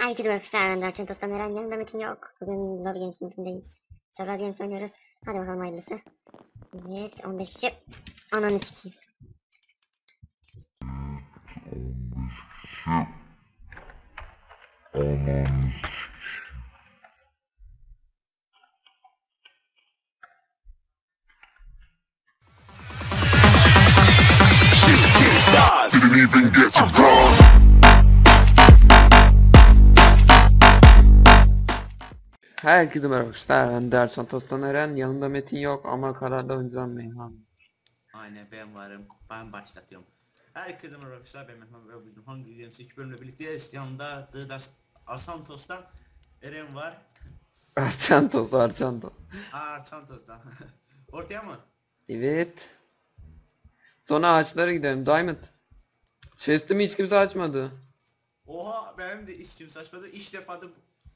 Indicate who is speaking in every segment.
Speaker 1: Herkese merhaba. Derçin Tostan Eren yanımda Metin yok. Bugün Lobby Games mümkündeyiz. Survival Games oynuyoruz. Hadi bakalım hayırlısı. Evet 15 kişi. Ananı sikeyim.
Speaker 2: Didn't
Speaker 3: Herkese merhaba arkadaşlar. Ben Ders Santos'tan Eren. Yanımda Metin yok ama kararda oynayacağım Meyhan.
Speaker 4: Aynen ben varım. Ben başlatıyorum. Herkese merhaba arkadaşlar. Ben Mehmet ve bugün Hunger Games 2 bölümle birlikteyiz. Yanımda The Dars Arsantos'tan Eren var.
Speaker 3: Arçantos, Arçantos.
Speaker 4: Aa Arsantos'tan. Ortaya mı?
Speaker 3: Evet. Sonra ağaçlara gidelim. Diamond. Chest'imi hiç kimse açmadı.
Speaker 4: Oha benim de içim saçmadı. İlk defa da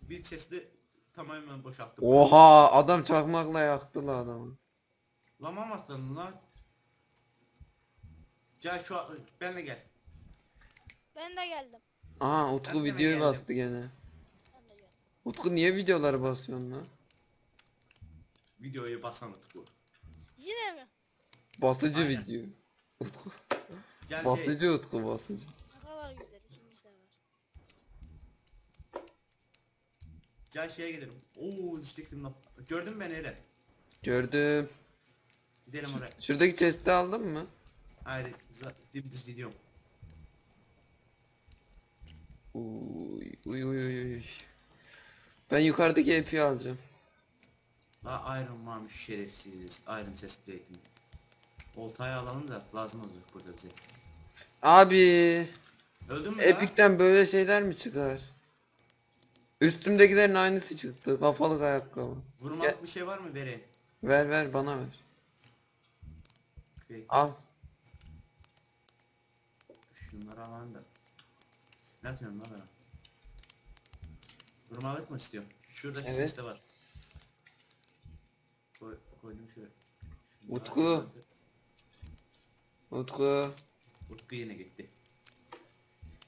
Speaker 4: bir chest'i tamamen boşalttım.
Speaker 3: Oha adam çakmakla yaktı la adamı.
Speaker 4: Lama mı lan? Gel şu an benle gel.
Speaker 5: Ben de geldim.
Speaker 3: Aa
Speaker 4: Ben
Speaker 3: Utku
Speaker 4: de
Speaker 3: videoyu
Speaker 4: geldim?
Speaker 3: bastı gene.
Speaker 5: Ben de geldim.
Speaker 3: Utku niye videoları basıyorsun lan?
Speaker 4: Videoyu basan Utku.
Speaker 5: Yine mi?
Speaker 3: Basıcı
Speaker 4: Aynen.
Speaker 3: video. Utku.
Speaker 4: Gel şey.
Speaker 3: Basıcı Utku basıcı.
Speaker 5: Ne kadar güzel ikinci sefer.
Speaker 4: Gel şeye gidelim. Oo düştüm lan. Gördün mü beni Eren?
Speaker 3: Gördüm.
Speaker 4: Gidelim oraya.
Speaker 3: Şuradaki chest'i aldın mı?
Speaker 4: Hayır, dümdüz gidiyorum.
Speaker 3: Uy uy uy uy uy. Ben yukarıdaki AP'yi alacağım.
Speaker 4: La Iron varmış şerefsiz. Iron chest plate'im. Oltayı alalım da lazım olacak burada bize.
Speaker 3: Abi
Speaker 4: Öldün mü
Speaker 3: Epic'ten böyle şeyler mi çıkar? Üstümdekilerin aynısı çıktı. Kafalık ayakkabı.
Speaker 4: ya? Vurmalık bir şey var mı vereyim?
Speaker 3: Ver ver bana ver.
Speaker 4: Okey.
Speaker 3: Al.
Speaker 4: Şunları alalım da. Ne atıyorsun lan bana? Vurmalık mı istiyor? Şurada
Speaker 3: Evet.
Speaker 4: de var. Koy, koydum şuraya. Şunları
Speaker 3: Utku. Utku.
Speaker 4: Utku yine gitti.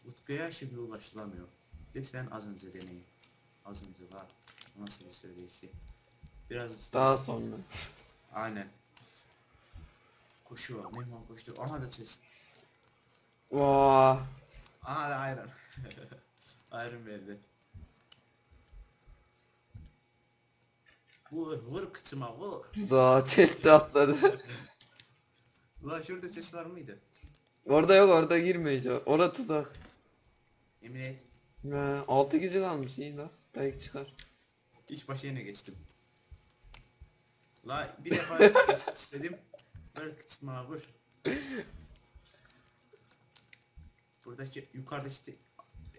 Speaker 4: Utku'ya şimdi ulaşılamıyor. Lütfen az önce deneyin. Az önce var. Nasıl bir söyleyişti. Biraz
Speaker 3: Daha sonra.
Speaker 4: Aynen. Koşuyor. Mehman koştu. Aha da chest.
Speaker 3: Vaa.
Speaker 4: Aha da iron. iron verdi. Vur vur kıçıma vur.
Speaker 3: Za chest'e atladı.
Speaker 4: Ulan şurada chest var mıydı?
Speaker 3: orada yok orada girmeyeceğim. Orada tuzak.
Speaker 4: Emin et.
Speaker 3: Ha, 6 kişi kalmış iyi la. Belki çıkar.
Speaker 4: İş başı yine geçtim. La bir defa geçmek istedim. Vur kıçıma vur. Buradaki yukarıda işte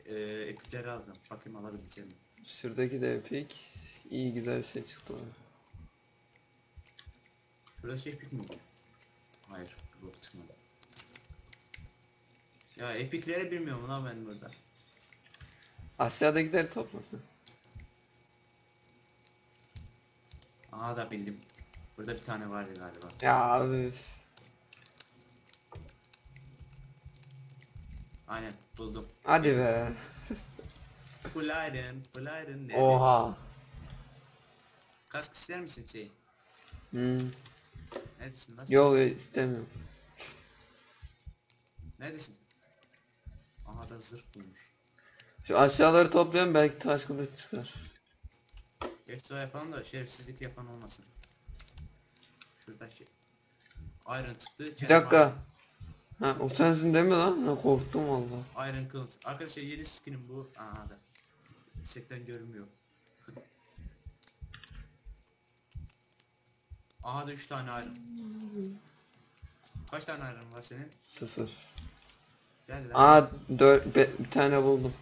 Speaker 4: eee epikleri aldım. Bakayım alabileceğim mi?
Speaker 3: Şuradaki de epic. İyi güzel bir şey çıktı bana.
Speaker 4: Şurada şey epik mi bu? Hayır, bu çıkmadı. Ya epikleri bilmiyorum lan ben burada.
Speaker 3: Aşağıdakileri toplasın.
Speaker 4: Aha da bildim. Burada bir tane vardı galiba.
Speaker 3: Ya abi.
Speaker 4: Aynen buldum.
Speaker 3: Hadi be.
Speaker 4: Full iron, full iron.
Speaker 3: Oha.
Speaker 4: Kask ister misin şey?
Speaker 3: Hmm.
Speaker 4: Neredesin lan?
Speaker 3: Yok istemiyorum.
Speaker 4: Neredesin? Aha da zırh bulmuş.
Speaker 3: Şu aşağıları toplayalım belki taş kılıç çıkar.
Speaker 4: Geç yapalım da şerefsizlik yapan olmasın. Şurada şey. Iron çıktı.
Speaker 3: Bir dakika. Ha o sensin değil mi lan? Ha, korktum valla.
Speaker 4: Iron kılıç. Arkadaşlar yeni skinim bu. Aha da. Sekten görünmüyor. Aha da 3 tane iron. Kaç tane iron var senin?
Speaker 3: Sıfır.
Speaker 4: Gel lan.
Speaker 3: Aa dört, be- bir tane buldum.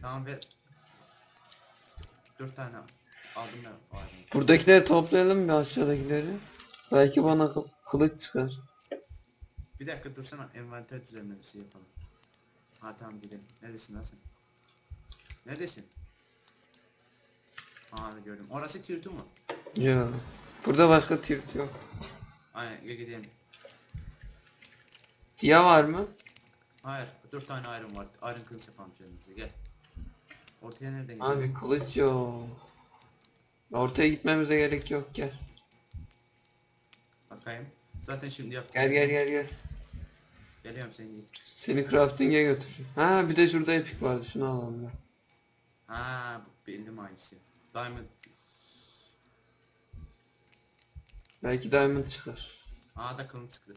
Speaker 4: Tamam ver. 4 tane aldım ben iron'ı.
Speaker 3: Buradakileri toplayalım bir aşağıdakileri. Belki bana kı- kılıç çıkar.
Speaker 4: Bir dakika dursana envanter düzenlemesi yapalım. Ha tamam gidelim. Neredesin lan sen? Neredesin? Aa gördüm. Orası Tirtu mu?
Speaker 3: Ya. Burada başka tirt yok.
Speaker 4: Aynen gel gidelim.
Speaker 3: Diya var mı?
Speaker 4: Hayır 4 tane iron var. Iron kılıç yapalım kendimize gel. Ortaya nereden gidiyor?
Speaker 3: Abi kılıç yok. Ortaya gitmemize gerek yok gel.
Speaker 4: Bakayım. Zaten şimdi yapacağım.
Speaker 3: Gel gel gel gel.
Speaker 4: Geliyorum sen git.
Speaker 3: Seni crafting'e götüreceğim. Ha bir de şurada epik vardı şunu alalım ya.
Speaker 4: Ha bildim hangisi. Diamond.
Speaker 3: Belki diamond çıkar.
Speaker 4: Aa da kılın çıktı.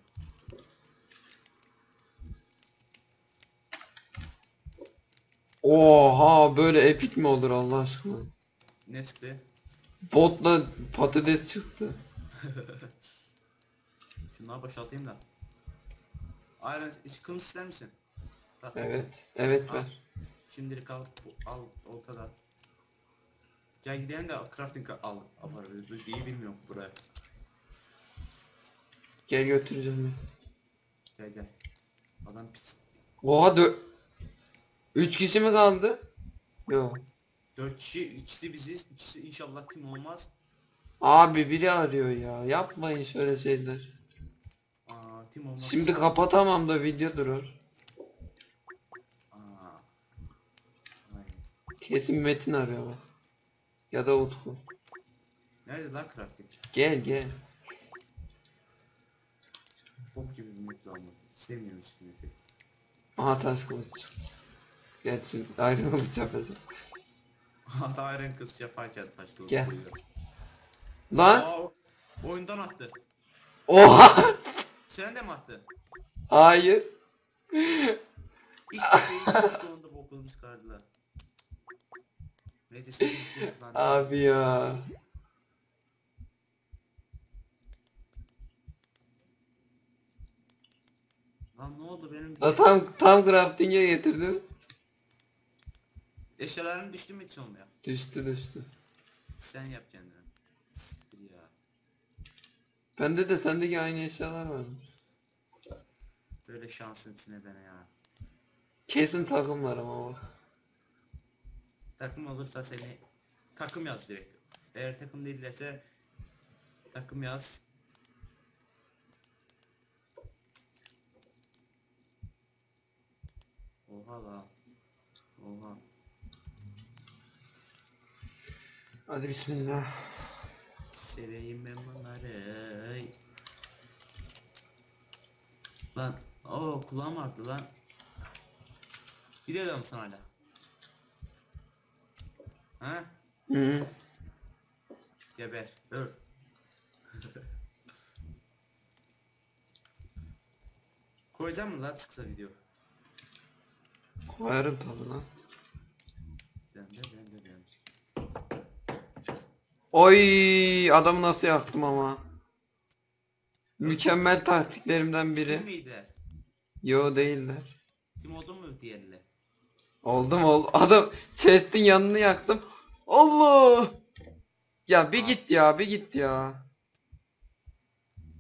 Speaker 3: Oha böyle epik mi olur Allah aşkına?
Speaker 4: Ne çıktı?
Speaker 3: Botla patates çıktı.
Speaker 4: Şunları boşaltayım da. Hiç kılıç ister misin? Bak,
Speaker 3: Evet. Evet ver.
Speaker 4: Şimdilik al, bu- al ortada. Gel gidelim de crafting al yaparız. Biz iyi bilmiyorum buraya.
Speaker 3: Gel götüreceğim ben.
Speaker 4: Gel gel. Adam pis.
Speaker 3: Oha dö... Üç kişi mi kaldı? Yok.
Speaker 4: Dört kişi, ikisi biziz, ikisi inşallah tim olmaz.
Speaker 3: Abi biri arıyor ya. Yapmayın şöyle şeyler.
Speaker 4: Aa, tim olmaz.
Speaker 3: Şimdi kapatamam da video durur.
Speaker 4: Aa.
Speaker 3: Kesin Metin arıyor bak. Ya da Utku.
Speaker 4: Nerede lan crafting?
Speaker 3: Gel gel.
Speaker 4: Bok gibi bir map bu. Sevmiyorum hiçbir map'i.
Speaker 3: Aha taş kılıç. Gerçi ayrı kılıç
Speaker 4: Hatta Iron kız yaparken taş kılıç
Speaker 3: Gel.
Speaker 4: koyuyoruz.
Speaker 3: Lan!
Speaker 4: Aa, oyundan attı.
Speaker 3: Oha!
Speaker 4: Sen de mi attı?
Speaker 3: Hayır.
Speaker 4: İlk defa ilk bokunu çıkardılar. Neyse sen mutluyuz lan.
Speaker 3: Abi ya.
Speaker 4: Lan ne oldu benim
Speaker 3: La tam tam crafting'e getirdim.
Speaker 4: Eşyalarım düştü mü hiç olmuyor?
Speaker 3: Düştü düştü.
Speaker 4: Sen yap kendin. Siktir ya.
Speaker 3: Bende de sendeki aynı eşyalar var.
Speaker 4: Böyle şansın içine bana ya.
Speaker 3: Kesin takım var ama bak.
Speaker 4: Takım olursa seni takım yaz direkt. Eğer takım değillerse takım yaz. Oha la. Oha.
Speaker 3: Hadi bismillah.
Speaker 4: Seveyim ben bunları. Lan o kulağım ağrıdı lan. Gidiyor musun hala? Ha?
Speaker 3: Hı -hı.
Speaker 4: Geber. Öl. Koyacağım mı lan çıksa video?
Speaker 3: Koyarım tabi lan.
Speaker 4: Den den.
Speaker 3: Oy adamı nasıl yaktım ama. Mükemmel taktiklerimden
Speaker 4: Kim
Speaker 3: biri.
Speaker 4: miydi?
Speaker 3: Yo değiller.
Speaker 4: Kim oldu mu diğerle?
Speaker 3: Oldum oldu. Adam chest'in yanını yaktım. Allah! Ya bir git ya bir git ya.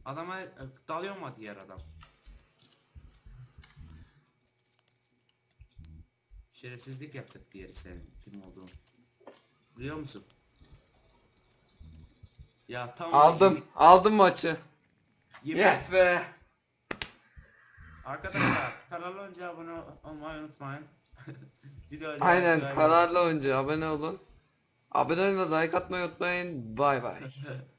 Speaker 4: Adama e, dalıyor mu diğer adam? Şerefsizlik yapacak diğeri senin kim olduğunu. Biliyor musun? Ya tam
Speaker 3: Aldım. Aldım maçı.
Speaker 4: Yemin-
Speaker 3: Yes be.
Speaker 4: Arkadaşlar kanala önce abone olmayı unutmayın. Video
Speaker 3: Aynen kararlı oyuncu abone olun. Abone olun like atmayı unutmayın. Bay bay.